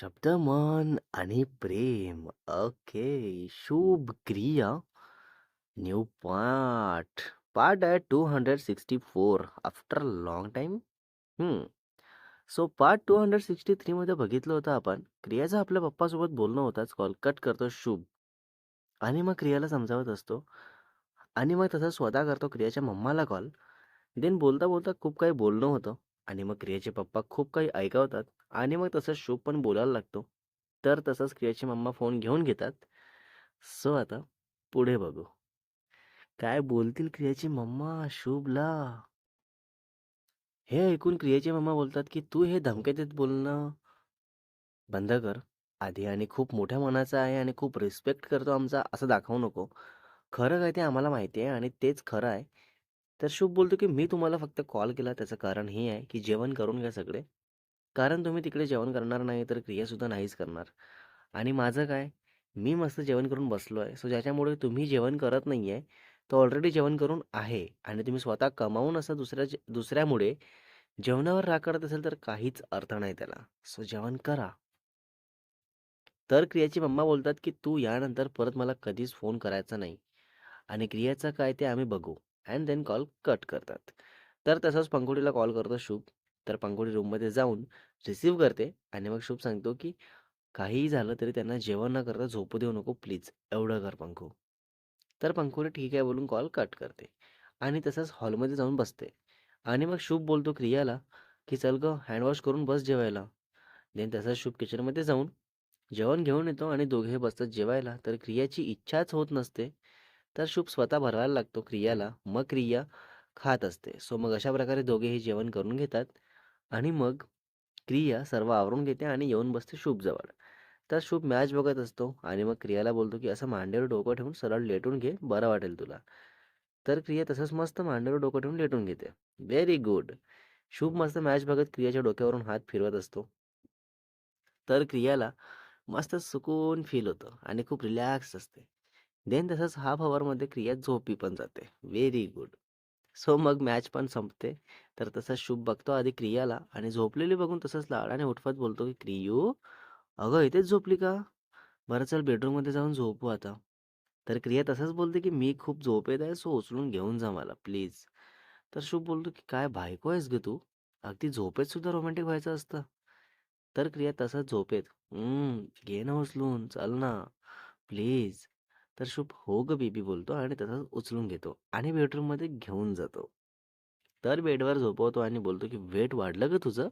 शब्द, मन आणि प्रेम. Okay. Shubh Kriya. New part. Part आहे 264 after long time. So part two hundred sixty थ्रीमध्ये बघितलं होतं आपण, क्रियाचं आपल्या पप्पासोबत बोलणं होताच कॉल कट करतो शुभ. आणि मग क्रियाला समजावत असतो. आणि मग तसं स्वतः करतो क्रियाच्या मम्माला कॉल. देन बोलता-बोलता खूप काही बोलणं होतं आणि मग क्रियाचे पप्पा खूप काही ऐकवतात आणि मग तसंच शुभ पण बोलायला लागतो. तर तसंच क्रियाचे मम्मा फोन घेऊन घेतात. सो आता पुढे बघू. काय बोलतील क्रियाची मम्मा शुभला? हे ऐकून क्रियाचे मम्मा बोलतात, की "तू हे धमक्या देत बोलणं बंद कर. आधी आणि खूप मोठ्या मनाचा आहे आणि खूप रिस्पेक्ट करतो आमचा असं दाखवू नको. खरं काय ते आम्हाला माहिती आहे आणि तेच खरं आहे." तर शुभ बोलतो, की "मी तुम्हाला फक्त कॉल केला त्याचं कारण हे आहे, की जेवण करून घ्या सगळे. कारण तुम्ही तिकडे जेवण करणार नाही तर क्रियासुद्धा नाहीच करणार. आणि माझं काय, मी मस्त जेवण करून बसलो आहे. सो ज्याच्यामुळे तुम्ही जेवण करत नाही आहे, तो ऑलरेडी जेवण करून आहे आणि तुम्ही स्वतः कमावून असं दुसऱ्याचे दुसऱ्यामुळे जेवणावर राग करत असेल तर काहीच अर्थ नाही त्याला. सो जेवण करा." तर क्रियाची मम्मा बोलतात, की "तू यानंतर परत मला कधीच फोन करायचा नाही आणि क्रियाचं काय ते आम्ही बघू." अँड देन कॉल कट करतात. तर तसंच पंखुडीला कॉल करतो शुभ. तर पंखुडी रूममध्ये जाऊन रिसीव्ह करते आणि मग शुभ सांगतो, की "काहीही झालं तरी त्यांना जेवण न करता झोपू देऊ नको प्लीज. एवढं कर पंखू." तर पंखुडी ठीक आहे बोलून कॉल कट करते आणि तसंच हॉलमध्ये जाऊन बसते आणि मग शुभ बोलतो क्रियाला, की "चल गं हँडवॉश करून बस जेवायला." देन तसंच शुभ किचनमध्ये जाऊन जेवण घेऊन येतो आणि दोघे बसतात जेवायला. तर क्रियाची इच्छाच होत नसते. तर शुभ स्वतः भरवायला लागतो क्रियाला. मग क्रिया खात असते. सो मग अशा प्रकारे दोघेही जेवण करून घेतात आणि मग क्रिया सर्व आवरून घेते आणि येऊन बसते शुभजवळ. तर शुभ मॅच बघत असतो आणि मग क्रियाला बोलतो, की "असं मांडीवर डोकं ठेवून सरळ लेटून घे, बरं वाटेल तुला." तर क्रिया तसंच मस्त मांडीवर डोकं ठेवून लेटून घेते. Very good. शुभ मस्त मॅच बघत क्रियाच्या डोक्यावरून हात फिरवत असतो. तर क्रियाला मस्त सुकून फील होतं आणि खूप रिलॅक्स असते. देन तसंच हाफ अवरमध्ये क्रिया झोपी पण जाते. Very good. सो मग मॅच पण संपते. तर तसंच शुभ बघतो आधी क्रियाला आणि झोपलेली बघून तसंच लाडाने उठवत बोलतो, की "क्रियू, अगं इथेच झोपली का? बरं चल बेडरूममध्ये जाऊन झोपू आता." तर क्रिया तसंच बोलते, की "मी खूप झोपेत आहे, सो उचलून घेऊन जा मला प्लीज." तर शुभ बोलतो, की "काय बायको आहेस गं तू? अगदी झोपेत सुद्धा रोमॅन्टिक व्हायचं असतं." तर क्रिया तसंच झोपेत, घे ना उचलून, चल ना प्लीज." तर शुभ "हो ग बेबी" बोलतो आणि तसंच उचलून घेतो आणि बेडरूममध्ये घेऊन जातो. तर बेडवर झोपवतो आणि बोलतो, की "वेट वाढलं ग तुझं?"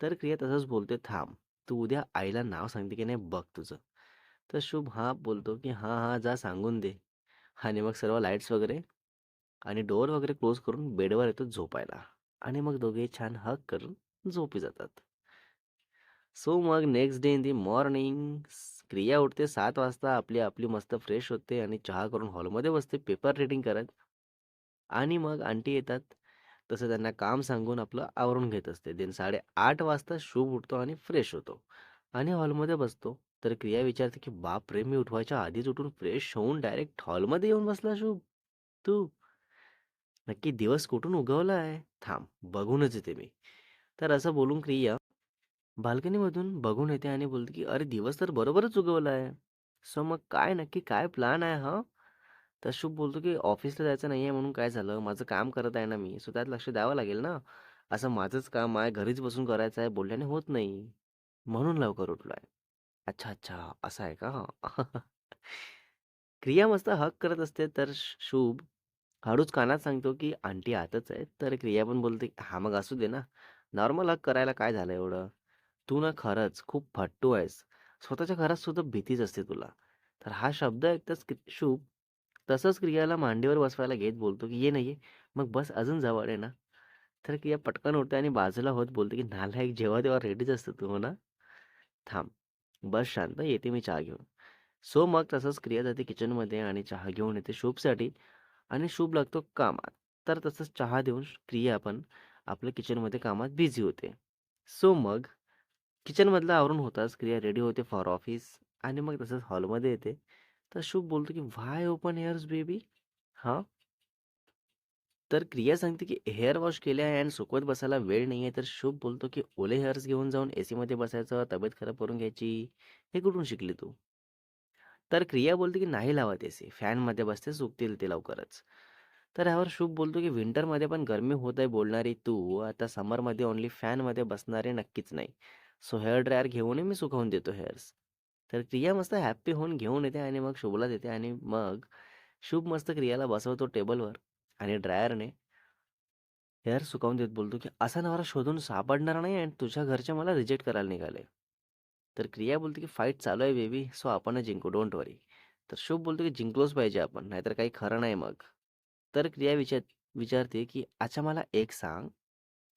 तर क्रिया तसंच बोलते, "थांब, तू उद्या आईला नाव सांगते की नाही बघ तुझं." तर शुभ हा बोलतो, की "हां, हां, जा सांगून दे." आणि मग सर्व लाईट्स वगैरे आणि डोअर वगैरे क्लोज करून बेडवर येतो झोपायला आणि मग दोघे छान हक करून झोपी जातात. सो मग next day in the morning क्रिया उठते सात वाजता. आपली आपली मस्त फ्रेश होते आणि चहा करून हॉलमध्ये बसते पेपर रीडिंग करत. आणि मग आंटी येतात. तसं त्यांना काम सांगून आपलं आवरून घेत असते. देन 8:30 वाजता शुभ उठतो आणि फ्रेश होतो आणि हॉलमध्ये बसतो. तर क्रिया विचारते, की "बापरे! मी उठवायच्या आधीच उठून फ्रेश होऊन डायरेक्ट हॉलमध्ये येऊन बसला शुभ, तू? नक्की दिवस कुठून उगवला आहे? थांब, बघूनच येते मी." तर असं बोलून क्रिया बाल्कनीमधून बघून येते आणि बोलते, की "अरे दिवस तर बरोबरच उगवला आहे." सो मग काय नक्की काय प्लॅन आहे हा तर शुभ बोलतो, की "ऑफिसला जायचं नाही आहे म्हणून काय झालं? माझं काम करत आहे ना मी, सो त्यात लक्ष द्यावं लागेल ना. असं माझंच काम आहे, घरीच बसून करायचं आहे, बोलल्याने होत नाही. म्हणून लवकर उठलोय." "अच्छा, अच्छा, असं आहे का?" क्रिया मस्त हक करत असते. तर शुभ हळूच कानात सांगतो, की "आंटी आतच आहेत." तर क्रिया पण बोलते, हा मग असू दे ना. नॉर्मल हक करायला काय झालं एवढं? तू ना खरंच खूप फट्टू आहेस. स्वतःच्या घरात सुद्धा भीतीच असते तुला." तर हा शब्द ऐकताच क्रि शुभ तसंच क्रियाला मांडीवर बसवायला घेत बोलतो, की "ये नाही ये. मग बस अजून जवळ आहे ना." तर क्रिया पटकन उठते आणि बाजूला होत बोलते, की "नालायक जेव्हा तेव्हा रेडीच असतो तू हो ना? थांब, बस शांत येते मी चहा घेऊन." सो मग तसंच क्रिया जाते किचनमध्ये आणि चहा घेऊन येते शुभसाठी आणि शुभ लागतो कामात. तर तसंच चहा देऊन क्रिया पण आपल्या किचनमध्ये कामात बिझी होते. सो मग किचनमधलं आवरून होताच क्रिया रेडी होते फॉर ऑफिस आणि मग तसंच हॉलमध्ये येते. तर शुभ बोलतो, की "व्हाय ओपन हेअर्स बेबी?" हां? तर क्रिया सांगते की हेअर वॉश केले आहे आणि सुकवत बसायला वेळ नाही आहे. तर शुभ बोलतो की ओले हेअर्स घेऊन जाऊन ए सीमध्ये बसायचं तब्येत खराब करून घ्यायची. हे कुठून शिकली तू? तर क्रिया बोलते की नाही लावत ए सी फॅनमध्ये बसते सुकतील ते लवकरच. तर यावर शुभ बोलतो की विंटरमध्ये पण गरमी होत आहे बोलणारी तू. आता समरमध्ये ओनली फॅनमध्ये बसणारे नक्कीच नाही. सो हेअर ड्रायर घेऊनही मी सुकवून देतो हेअर्स. तर क्रिया मस्त हॅप्पी होऊन घेऊन येते आणि मग शुभला देते आणि मग शुभ मस्त क्रियाला बसवतो टेबलवर आणि ड्रायरने. हेअर सुकावून देत बोलतो की असा नवरा शोधून सापडणार नाही आणि तुझ्या घरचे मला रिजेक्ट करायला निघाले. तर क्रिया बोलते की फाईट चालू आहे बेबी सो आपण जिंकू डोंट वरी. तर शुभ बोलतो की जिंकलोच पाहिजे आपण नाहीतर काही खरं नाही मग. तर क्रिया विचार विचारते की अच्छा मला एक सांग.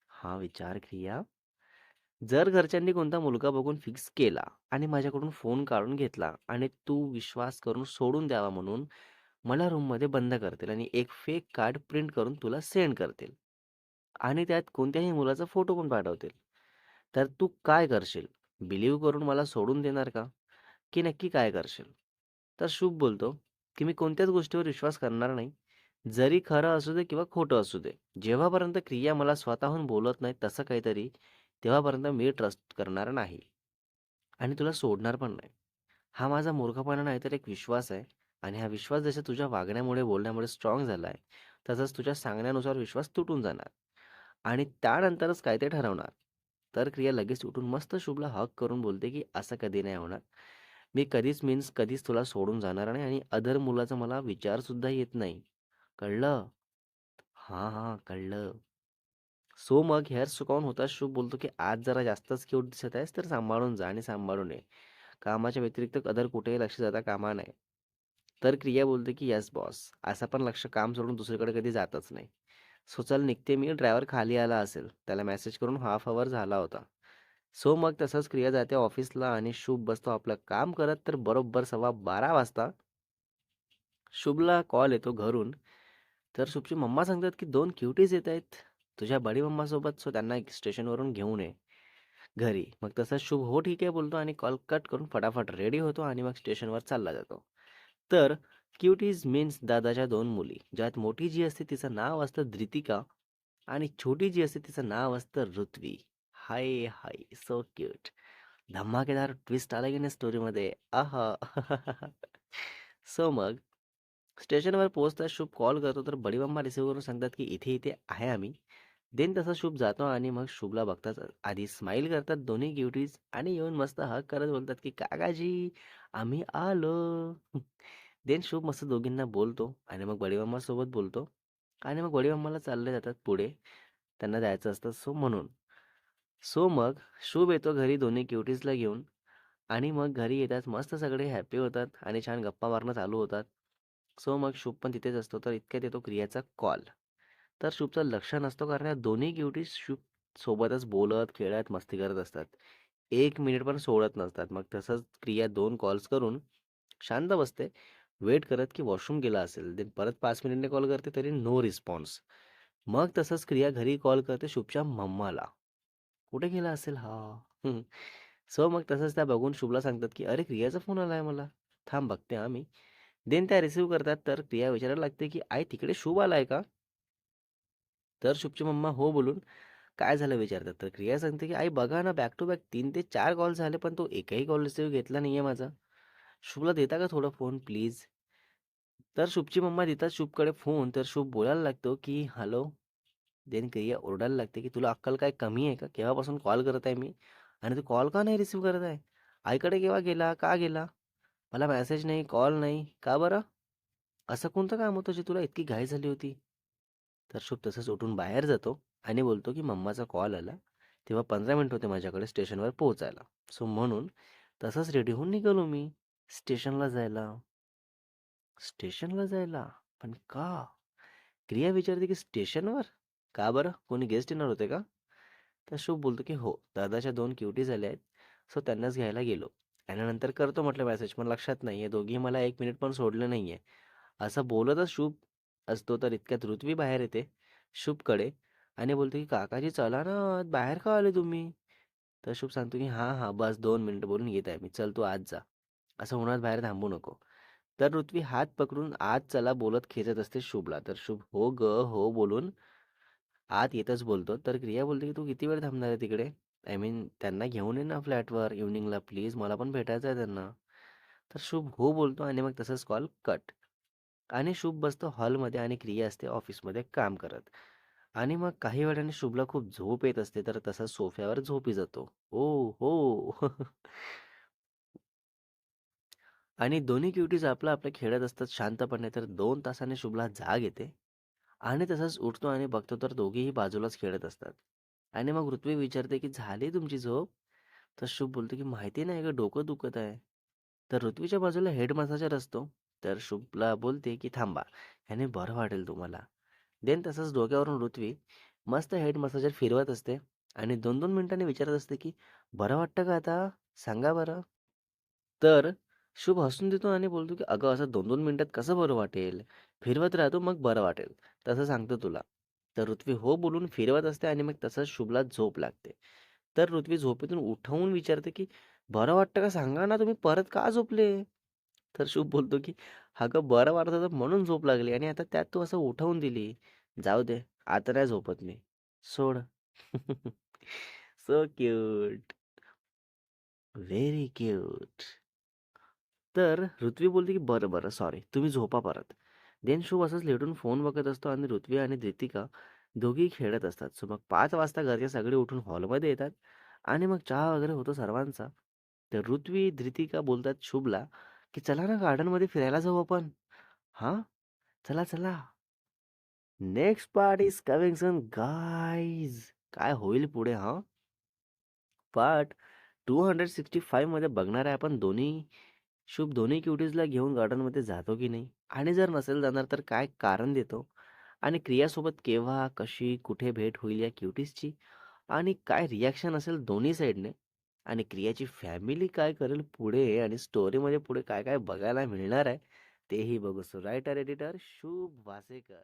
हा विचार क्रिया. जर घरच्यांनी कोणता मुलगा बघून फिक्स केला आणि माझ्याकडून फोन काढून घेतला आणि तू विश्वास करून सोडून द्यावा म्हणून मला रूममध्ये बंद करतील आणि एक फेक कार्ड प्रिंट करून तुला सेंड करतील. आणि त्यात कोणत्याही मुलाचा फोटो पण पाठवतील. तर तू काय करशील? बिलीव्ह करून मला सोडून देणार का? की नक्की काय करशील? तर शुभ बोलतो की मी कोणत्याच गोष्टीवर विश्वास करणार नाही. जरी खरं असू दे किंवा खोटं असू दे जेव्हापर्यंत क्रिया मला स्वतःहून बोलत नाही तसं काहीतरी तेव्हापर्यंत मी ट्रस्ट करणार नाही आणि तुला सोडणार पण नाही. हा माझा मूर्खपणा नाही तर एक विश्वास आहे आणि हा विश्वास जसा तुझ्या वागण्यामुळे बोलण्यामुळे स्ट्रॉंग झाला आहे तसंच तुझ्या सांगण्यानुसार विश्वास तुटून जाणार आणि त्यानंतरच काय ते ठरवणार. तर क्रिया लगेच उठून मस्त शुभला हक करून बोलते की असं कधी नाही होणार. मी कधीच मीन्स कधीच तुला सोडून जाणार नाही आणि अदर मुलाचा मला विचारसुद्धा येत नाही. कळलं? हां हां कळलं. सो मग हेअर सुकावून होता शुभ बोलतो की आज जरा जास्तच क्यूट दिसत आहेस तर सांभाळून जा आणि सांभाळून ये कामाच्या व्यतिरिक्त कदर कुठेही लक्ष जाता कामा नाही तर क्रिया बोलते की यस बॉस असं पण लक्ष काम सोडून दुसरीकडे कधी जातच नाही. सो चल निघते मी. ड्रायव्हर खाली आला असेल. त्याला मेसेज करून हाफ अवर झाला होता. सो मग तसंच क्रिया जाते ऑफिसला आणि शुभ बसतो आपलं काम करत तर बरोबर सव्वा बारा वाजता. शुभला कॉल येतो घरून. तर शुभची मम्मा सांगतात की दोन क्युटीज येत आहेत. तुझ्या बडी मम्मासोबत सो त्यांना स्टेशनवरून घेऊन ये घरी. मग तसं शुभ. हो ठीक आहे बोलतो आणि कॉल कट करून फटाफट रेडी होतो आणि मग स्टेशनवर चालला जातो. तर क्युटीज मीन्स दादाच्या दोन मुली ज्यात मोठी जी असते तिचं नाव असतं द्रितिका आणि छोटी जी असते तिचं नाव असतं Ritvi. Hi hi so cute धमाकेदार ट्विस्ट आला की नाही स्टोरीमध्ये आहा. सो मग स्टेशनवर पोहोचता शुभ कॉल करतो. तर बडी मम्मा रिसिव्ह करून सांगतात की इथे इथे आहे आम्ही. देन तसा शुभ जातो आणि मग शुभला बघताच आधी स्माईल करतात दोन्ही क्युटीज आणि येऊन मस्त हक करत बोलतात की काकाजी आम्ही आलो. देन शुभ मस्त दोघींना बोलतो आणि मग बडी सोबत बोलतो आणि मग बडीमामाला चालले जातात पुढे. त्यांना जायचं असतं सो म्हणून. सो मग शुभ येतो घरी दोन्ही क्युटीजला घेऊन आणि मग घरी येतात. मस्त सगळे हॅपी होतात आणि छान गप्पा मारणं चालू होतात. सो मग शुभ पण तिथेच असतो. तर इतक्यात येतो क्रियाचा कॉल तर शुभचं लक्ष नसतो कारण या दोन्ही गिवटी शुभ सोबतच बोलत खेळत मस्ती करत असतात. एक मिनिट पण सोडत नसतात. मग तसंच क्रिया दोन कॉल्स करून शांत बसते. वेट करत की वॉशरूम गेला असेल. देन परत पाच मिनिटने कॉल करते तरी नो रिस्पॉन्स मग तसंच क्रिया घरी कॉल करते शुभच्या मम्माला. कुठे गेला असेल हा? सो मग तसंच त्या बघून शुभला सांगतात की अरे क्रियाचा फोन आला आहे मला. थांब बघते आम्ही. मी देन त्या रिसीव्ह करतात. तर क्रिया विचारायला लागते की आई तिकडे शुभ आला आहे का? तर शुभची मम्मा हो बोलून काय झालं विचारतात? तर क्रिया सांगते की आई बघा ना बॅक टू बॅक तीन ते चार कॉल झाले पण तो एकही कॉल रिसिव्ह घेतला नाही आहे माझा. शुभला देता का थोडा फोन प्लीज तर शुभची मम्मा देतात शुभकडे फोन तर शुभ बोलायला लागतो की हॅलो देन क्रिया ओरडायला लागते की तुला अक्कल काय कमी आहे का? केव्हापासून कॉल करत आहे मी? आणि तू कॉल का नाही रिसीव्ह करत आहे? आईकडे केव्हा गेला? का गेला? मला मेसेज नाही कॉल नाही. का बरं? असं कोणतं काम होतं जे तुला इतकी घाई झाली होती? तर शुभ तसंच उठून बाहेर जातो आणि बोलतो की मम्माचा कॉल आला. तेव्हा पंधरा मिनिट होते माझ्याकडे स्टेशनवर पोहोचायला. सो म्हणून तसंच रेडी होऊन निघालो मी. स्टेशनला जायला. स्टेशनला जायला? पण का? क्रिया विचारते की स्टेशनवर? का बरं? कोणी गेस्ट येणार होते का? तर शुभ बोलतो की हो दादाच्या दोन क्युटी झाल्या आहेत. सो त्यांनाच घ्यायला गेलो. आणि नंतर करतो म्हटलं मॅसेज पण लक्षात नाही आहे दोघी मला एक मिनिट पण सोडलं नाही आहे असं बोलतच शुभ असतो तर इतक्यात ऋत्वी बाहेर येते शुभकडे आणि बोलतो की काकाजी चला ना बाहेर का आले तुम्ही तर शुभ सांगतो की हां हां बस दोन मिनिटं बोलून येत आहे मी चल तू आज जा असं उन्हात बाहेर थांबू नको तर ऋत्वी हात पकडून आत चला बोलत खेचत असते शुभला. तर शुभ "हो ग हो" बोलून आत येतच बोलतो. तर क्रिया बोलते, की "तू किती वेळ थांबणार आहे तिकडे? आय मीन त्यांना घेऊन ये ना फ्लॅटवर इव्हनिंगला प्लीज. मला पण भेटायचं आहे त्यांना." तर शुभ हो बोलतो आणि मग तसंच कॉल कट. आणि शुभ बसतो हॉलमध्ये आणि क्रिया असते ऑफिसमध्ये काम करत. आणि मग काही वेळाने शुभला खूप झोप येत असते. तर तसाच सोफ्यावर झोपी जातो. "ओ हो." आणि दोन्ही क्युटीज आपलं-आपलं खेळत असतात शांतपणे. तर दोन तासाने शुभला जाग येते आणि तसाच उठतो आणि बघतो तर दोघेही बाजूलाच खेळत असतात. आणि मग ऋत्वी विचारते, की "झाली तुमची झोप?" तर शुभ बोलतो, की "माहिती नाही का डोकं दुखत आहे." तर ऋत्वीच्या बाजूला हेड मसाजर असतो. तर शुभला बोलते, की "थांबा, ह्याने बरं वाटेल तुम्हाला." देन तसंच डोक्यावरून ऋत्वी मस्त हेड मसाजर फिरवत असते आणि 2-2 मिनिटांनी विचारत असते, की "बरं वाटतं का आता? सांगा बरं?" तर शुभ हसून देतो आणि बोलतो, की "अगं, असं 2-2 मिनिटात कसं बरं वाटेल? फिरवत राहतो, मग बरं वाटेल. तसं सांगतो तुला." तर ऋत्वी हो बोलून फिरवत असते आणि मग तसंच शुभला झोप लागते. तर ऋत्वी झोपेतून उठवून विचारते, की "बरं वाटतं का सांगा ना, तुम्ही परत का झोपले?" तर शुभ बोलतो, की "अगं, बरं वाटत होतं म्हणून झोप लागली आणि आता त्यात तू असं उठवून दिली. जाऊ दे, आता नाही झोपत मी. सोड." So cute. Very cute. तर ऋत्वी बोलते, की "बरं, बरं, सॉरी. तुम्ही झोपा परत." देन शुभ असंच लेटून फोन बघत असतो आणि ऋत्वी आणि धृतिका दोघेही खेळत असतात. सो मग 5 वाजता घरचे सगळे उठून हॉलमध्ये येतात आणि मग चहा वगैरे होतो सर्वांचा. तर ऋत्वी, धृतिका बोलतात शुभला, की "चला ना गार्डनमध्ये फिरायला जाऊ आपण." "हां? चला, चला." Next part is coming soon guys. काय होईल पुढे हां? पार्ट 265 मध्ये बघणार आहे आपण दोन्ही शुभ दोन्ही क्युटीजला घेऊन गार्डनमध्ये जातो की नाही? आणि जर नसेल जाणार तर काय कारण देतो? आणि क्रियासोबत केव्हा, कशी, कुठे भेट होईल या क्युटीजची? आणि काय रिएक्शन असेल दोन्ही साईडने आणि क्रियाची फॅमिली काय करेल पुढे? आणि स्टोरीमध्ये पुढे काय काय बघायला मिळणार आहे? तेही बघू. सो रायटर एडिटर शुभ वासेकर.